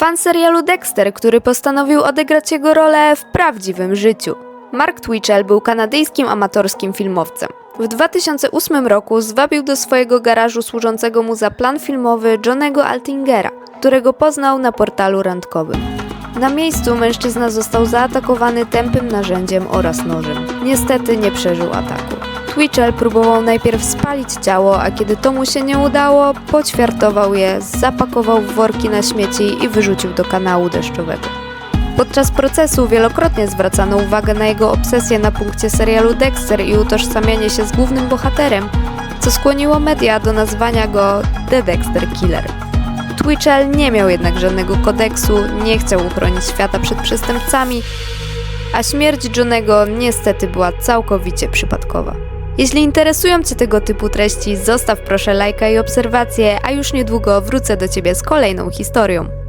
Fan serialu Dexter, który postanowił odegrać jego rolę w prawdziwym życiu. Mark Twitchell był kanadyjskim amatorskim filmowcem. W 2008 roku zwabił do swojego garażu służącego mu za plan filmowy Johnego Altingera, którego poznał na portalu randkowym. Na miejscu mężczyzna został zaatakowany tępym narzędziem oraz nożem. Niestety nie przeżył ataku. Twitchell próbował najpierw spalić ciało, a kiedy to mu się nie udało, poćwiartował je, zapakował w worki na śmieci i wyrzucił do kanału deszczowego. Podczas procesu wielokrotnie zwracano uwagę na jego obsesję na punkcie serialu Dexter i utożsamianie się z głównym bohaterem, co skłoniło media do nazwania go The Dexter Killer. Twitchell nie miał jednak żadnego kodeksu, nie chciał uchronić świata przed przestępcami, a śmierć Johnego niestety była całkowicie przypadkowa. Jeśli interesują Cię tego typu treści, zostaw proszę lajka i obserwację, a już niedługo wrócę do Ciebie z kolejną historią.